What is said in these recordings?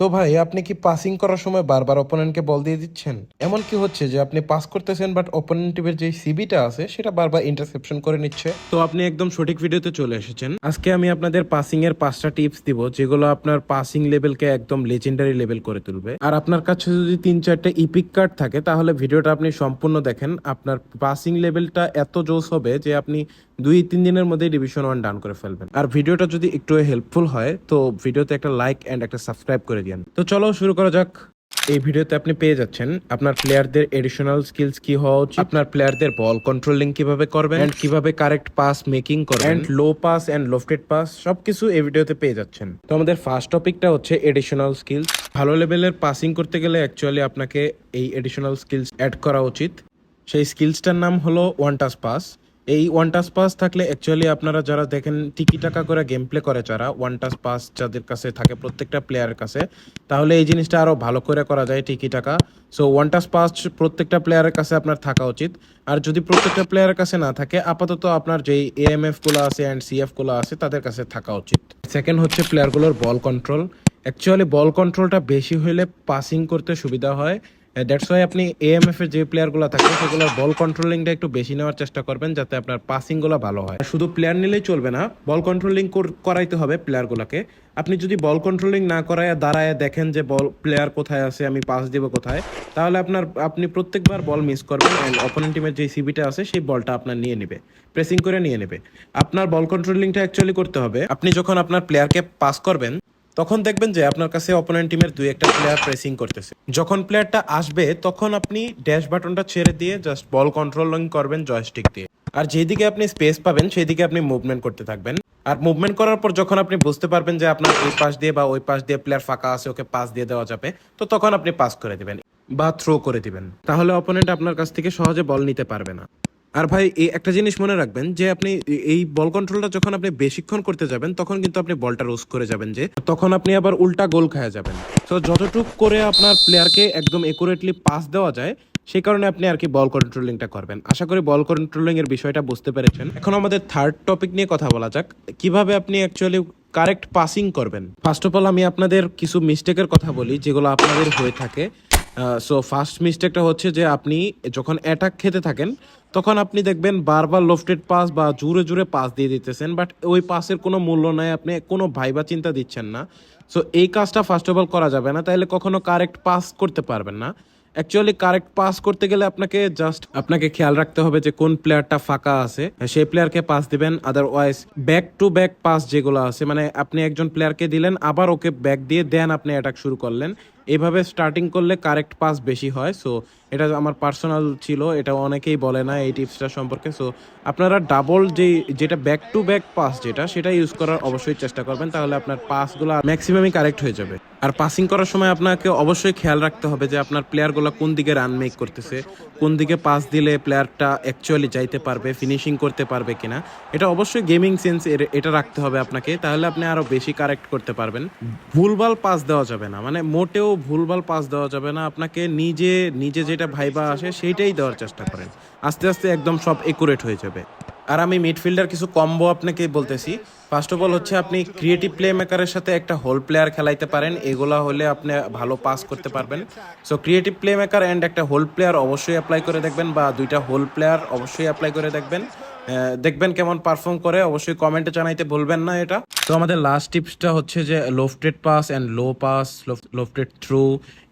তো ভাই, আপনি কি পাসিং করার সময় বারবার অপোনেন্টকে বল দিয়ে দিচ্ছেন? এমন কি হচ্ছে যে আপনি পাস করতেছেন বাট অপোনেন্ট টিমের যে সিবিটা আছে, সেটা বারবার ইন্টারসেপশন করে নিচ্ছে? তো আপনি একদম সঠিক ভিডিওতে চলে এসেছেন। আজকে আমি আপনাদের পাসিং এর পাঁচটা টিপস দিব, যেগুলো আপনার পাসিং লেভেলকে একদম লেজেন্ডারি লেভেল করে তুলবে। আর আপনার কাছে যদি তিন চারটে ইপিক কার্ড থাকে, তাহলে ভিডিওটা আপনি সম্পূর্ণ দেখেন। আপনার পাসিং লেভেলটা এত জোস হবে যে আপনি দুই তিন দিনের মধ্যে ডিভিশন ওয়ান ডান করে ফেলবেন। আর ভিডিওটা যদি একটু হেল্পফুল হয় তো ভিডিওতে একটা লাইক অ্যান্ড একটা সাবস্ক্রাইব করে দিন তো চলো শুরু করা যাক। এই ভিডিওতে আপনি পেয়ে যাচ্ছেন আপনার প্লেয়ারদের এডিশনাল স্কিলস কি হওয়া উচিত আপনার প্লেয়ারদের বল কন্ট্রোলিং কীভাবে করবেন এন্ড কীভাবে কারেক্ট পাস মেকিং করবেন and low pass and lofted pass সবকিছু এই ভিডিওতে পেয়ে যাচ্ছেন। তো আমাদের ফার্স্ট টপিকটা হচ্ছে এডিশনাল স্কিলস ভালো লেভেলের পাসিং করতে গেলে অ্যাকচুয়ালি আপনাকে এই এডিশনাল স্কিলস অ্যাড করা উচিত। সেই স্কিলসটার নাম হলো ওয়ান টাচ পাস এই ওয়ান টাস পাস থাকলে অ্যাকচুয়ালি আপনারা যারা দেখেন টিকি টাকা করে গেম প্লে করে যারা ওয়ান টাস পাস যাদের কাছে থাকে প্রত্যেকটা প্লেয়ারের কাছে, তাহলে এই জিনিসটা আরও ভালো করে করা যায় টিকি টাকা সো ওয়ান টাস পাস প্রত্যেকটা প্লেয়ারের কাছে আপনার থাকা উচিত। আর যদি প্রত্যেকটা প্লেয়ারের কাছে না থাকে, আপাতত আপনার যেই এএমএফগুলো আছে অ্যান্ড সিএফগুলো আছে, তাদের কাছে থাকা উচিত। সেকেন্ড হচ্ছে প্লেয়ারগুলোর বল কন্ট্রোল অ্যাকচুয়ালি বল কন্ট্রোলটা বেশি হলে পাসিং করতে সুবিধা হয়। দ্যাটস ওয়াই আপনি এএমএফ এর যে প্লেয়ারগুলো থাকে, সেগুলোর বল কন্ট্রোলিংটা একটু বেশি নেওয়ার চেষ্টা করবেন যাতে আপনার পাসিংগুলো ভালো হয়। শুধু প্লেয়ার নিলেই চলবে না বল কন্ট্রোলিং করাইতে হবে প্লেয়ারগুলোকে আপনি যদি বল কন্ট্রোলিং না করায় দাঁড়ায় দেখেন যে বল প্লেয়ার কোথায় আছে, আমি পাস দিব কোথায়, তাহলে আপনার, আপনি প্রত্যেকবার বল মিস করবেন অ্যান্ড অপোনেন্ট টিমের যে সিবিটা আছে, সেই বলটা আপনার নিয়ে নেবে প্রেসিং করে নিয়ে নেবে। আপনার বল কন্ট্রোলিংটা অ্যাকচুয়ালি করতে হবে। আপনি যখন আপনার প্লেয়ারকে পাস করবেন তখন দেখবেন যে আপনার কাছে অপোনেন্ট টিমের দুই একটা প্লেয়ার প্রেসিং করতেছে। যখন প্লেয়ারটা আসবে, তখন আপনি ড্যাশ বাটনটা ছেড়ে দিয়ে জাস্ট বল কন্ট্রোলিং করবেন জয়স্টিক দিয়ে। আর যেদিকে আপনি স্পেস পাবেন সেই দিকে আপনি মুভমেন্ট করতে থাকবেন। আর মুভমেন্ট করার পর যখন আপনি বুঝতে পারবেন যে আপনার এই পাশ দিয়ে বা ওই পাশ দিয়ে প্লেয়ার ফাঁকা আছে, ওকে পাস দিয়ে দেওয়া যাবে, তো তখন আপনি পাস করে দিবেন বা থ্রো করে দিবেন। তাহলে অপোনেন্ট আপনার কাছ থেকে সহজে বল নিতে পারবে না। আর ভাই, এই একটা জিনিস মনে রাখবেন যে আপনি এই বল কন্ট্রোলটা যখন আপনি বেশিক্ষণ করতে যাবেন, তখন কিন্তু আপনি বলটা রোজ করে যাবেন যে, তখন আপনি আবার উল্টা গোল খায়া যাবেন। তো যতটুক করে আপনার প্লেয়ারকে একদম একুরেটলি পাস দেওয়া যায় সেই কারণে আপনি আর কি বল কন্ট্রোলিংটা করবেন। আশা করি বল কন্ট্রোলিং এর বিষয়টা বুঝতে পেরেছেন। এখন আমাদের থার্ড টপিক নিয়ে কথা বলা যাক। কীভাবে আপনি অ্যাকচুয়ালি কারেক্ট পাসিং করবেন? ফার্স্ট অফ অল আমি আপনাদের কিছু মিস্টেকের কথা বলি, যেগুলো আপনাদের হয়ে থাকে। সো ফার্স্ট মিস্টেকটা হচ্ছে যে আপনি যখন অ্যাটাক খেতে থাকেন, তখন আপনি দেখবেন বারবার লোফটেড পাস বা জুড়ে জুড়ে পাস দিয়ে দিতেছেন বাট ওই পাসের কোনো মূল্য নাই, আপনি কোনো ভাইবা চিন্তা দিচ্ছেন না। সো এই কাজটা ফার্স্ট অফ অল করা যাবে না, তাহলে কখনো কারেক্ট পাস করতে পারবেন না। অ্যাকচুয়ালি কারেক্ট পাস করতে গেলে আপনাকে জাস্ট আপনাকে খেয়াল রাখতে হবে যে কোন প্লেয়ারটা ফাঁকা আছে। সেই প্লেয়ারকে পাস দিবেন otherwise back to back pass যেগুলো আছে মানে আপনি একজন প্লেয়ারকে দিলেন, আবার ওকে ব্যাক দিয়ে দেন, আপনি অ্যাটাক শুরু করলেন। এইভাবে স্টার্টিং করলে কারেক্ট পাস বেশি হয় সো এটা আমার পার্সোনাল ছিল, এটা অনেকেই বলে না এই টিপসটা সম্পর্কে সো আপনারা ডাবল যে যেটা ব্যাক টু ব্যাক পাস যেটা, সেটা ইউজ করার অবশ্যই চেষ্টা করবেন, তাহলে আপনার পাসগুলো ম্যাক্সিমামই কারেক্ট হয়ে যাবে। আর পাসিং করার সময় আপনাকে অবশ্যই খেয়াল রাখতে হবে যে আপনার প্লেয়ারগুলো কোন দিকে রান মেক করতেছে, কোন দিকে পাস দিলে প্লেয়ারটা অ্যাকচুয়ালি যাইতে পারবে ফিনিশিং করতে পারবে কিনা, এটা অবশ্যই গেমিং সেন্স এটা রাখতে হবে আপনাকে, তাহলে আপনি আরও বেশি কারেক্ট করতে পারবেন। ভুলভাল পাস দেওয়া যাবে না মানে মোটেও ভুলভাল পাস দেওয়া যাবে না। আপনাকে নিজে নিজে যেটা ভাইবা আসে সেইটাই দেওয়ার চেষ্টা করেন। আস্তে আস্তে একদম সব একুরেট হয়ে যাবে। আর আমি মিডফিল্ডার কিছু কম্বো আপনাকে বলতেছি। ফার্স্ট অফ অল হচ্ছে আপনি ক্রিয়েটিভ প্লে মেকারের সাথে একটা হোল প্লেয়ার খেলাইতে পারেন। এগুলা হলে আপনি ভালো পাস করতে পারবেন। So creative play maker and একটা হোল প্লেয়ার অবশ্যই অ্যাপ্লাই করে দেখবেন বা দুইটা হোল প্লেয়ার অবশ্যই অ্যাপ্লাই করে দেখবেন। দেখবেন কেমন পারফর্ম করে, অবশ্যই কমেন্টে জানাইতে ভুলবেন না এটা। তো আমাদের লাস্ট টিপসটা হচ্ছে যে lofted pass and low pass lofted through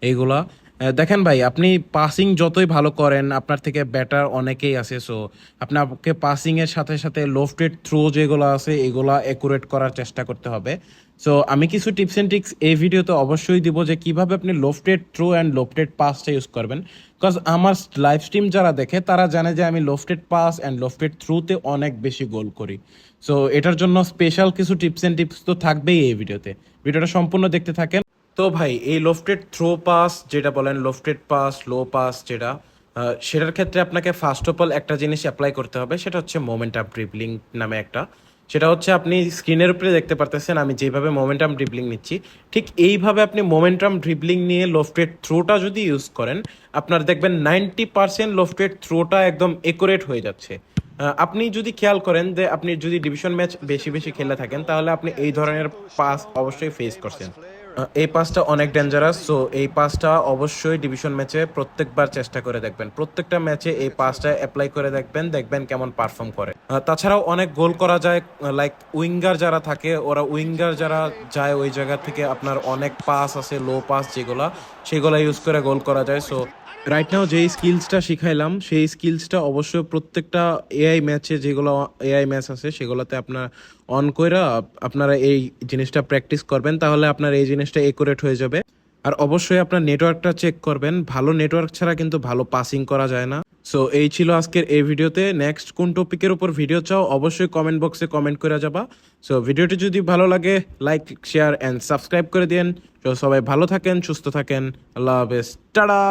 এইগুলা। দেখেন ভাই, আপনি পাসিং যতই ভালো করেন, আপনার থেকে ব্যাটার অনেকেই আছে সো আপনাকে পাসিংয়ের সাথে সাথে লোফটেড থ্রো যেগুলো আছে, এগুলা অ্যাকুরেট করার চেষ্টা করতে হবে। সো আমি কিছু টিপস এন্ড ট্রিক্স এই ভিডিওতে অবশ্যই দিব যে কীভাবে আপনি লোফটেড থ্রো অ্যান্ড লোফটেড পাসটা ইউজ করবেন। বিকজ আমার লাইভ স্ট্রিম যারা দেখে, তারা জানে যে আমি লোফটেড পাস অ্যান্ড লোফটেড থ্রুতে অনেক বেশি গোল করি। সো এটার জন্য স্পেশাল কিছু টিপস এন্ড টিপস তো থাকবেই এই ভিডিওতে ভিডিওটা সম্পূর্ণ দেখতে থাকেন। তো ভাই, এই লোফটেড থ্রো পাস যেটা বলেন লোফটেড পাস লো পাস যেটা সেটার ক্ষেত্রে আপনাকে ফার্স্ট অফ অল একটা জিনিস অ্যাপ্লাই করতে হবে, সেটা হচ্ছে মোমেন্টাম ড্রিবলিং নামে একটা। সেটা হচ্ছে আপনি স্ক্রিনের উপরে দেখতে পারতেছেন, আমি যেভাবে মোমেন্টাম ড্রিবলিং নিচ্ছি, ঠিক এইভাবে আপনি মোমেন্টাম ড্রিবলিং নিয়ে লোফটেড থ্রোটা যদি ইউজ করেন, আপনার দেখবেন নাইনটি পার্সেন্ট লোফটেড থ্রোটা একদম একুরেট হয়ে যাচ্ছে। আপনি যদি খেয়াল করেন যে আপনি যদি ডিভিশন ম্যাচ বেশি বেশি খেলে থাকেন, তাহলে আপনি এই ধরনের পাস অবশ্যই ফেস করছেন। এই পাসটা অনেক ডেঞ্জারাস সো এই পাসটা অবশ্যই ডিভিশন ম্যাচে প্রত্যেকবার চেষ্টা করে দেখবেন। প্রত্যেকটা ম্যাচে এই পাসটা অ্যাপ্লাই করে দেখবেন দেখবেন কেমন পারফর্ম করে। তাছাড়াও অনেক গোল করা যায় লাইক উইঙ্গার যারা থাকে, ওরা উইঙ্গার যারা যায় ওই জায়গা থেকে আপনার অনেক পাস আছে লো পাস যেগুলা সেগুলো ইউজ করে গোল করা যায় সো রাইট নাও যেই স্কিলসটা শিখাইলাম, সেই স্কিলসটা অবশ্যই প্রত্যেকটা এআই ম্যাচে যেগুলো এআই ম্যাচ আছে, সেগুলোতে আপনার অন করে আপনারা এই জিনিসটা প্র্যাকটিস করবেন, তাহলে আপনার এই জিনিসটা একুরেট হয়ে যাবে। আর অবশ্যই আপনার নেটওয়ার্কটা চেক করবেন। ভালো নেটওয়ার্ক ছাড়া কিন্তু ভালো পাসিং করা যায় না। সো এই ছিল আজকের এই ভিডিওতে। নেক্সট কোন টপিকের উপর ভিডিও চাও, অবশ্যই কমেন্ট বক্সে কমেন্ট করে যাবা। সো ভিডিওটি যদি ভালো লাগে লাইক শেয়ার অ্যান্ড সাবস্ক্রাইব করে দিন তো সবাই ভালো থাকেন, সুস্থ থাকেন। আল্লাহ হাফেজ। টাটা!